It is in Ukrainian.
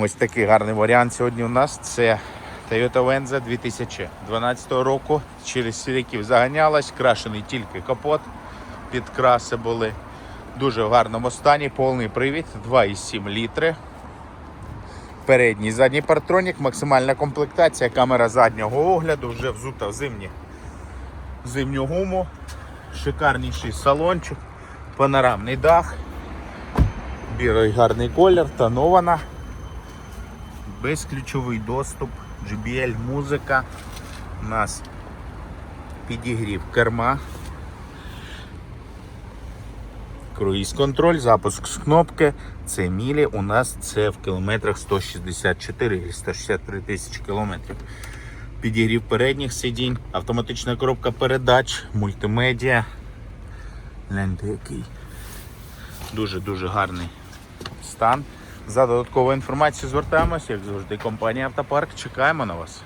Ось такий гарний варіант сьогодні у нас. Це Toyota Venza 2012 року. Через сіряків заганялась, крашений тільки капот. Підкраси були дуже в гарному стані. Повний привід 2,7 літри. Передній задній партронік, максимальна комплектація, камера заднього огляду, вже взута в зимні, зимню гуму, шикарніший салончик, панорамний дах, білий гарний колір, тонована, безключовий доступ, JBL музика, у нас підігрів керма, Круїз контроль, запуск з кнопки. Це мілі. У нас це в кілометрах 164 і 163 тисячі кілометрів. Підігрів передніх сидінь, автоматична коробка передач, мультимедіа. Гляньте який. Дуже-дуже гарний стан. За додатковою інформацією звертаємось, як завжди, компанія Автопарк. Чекаємо на вас.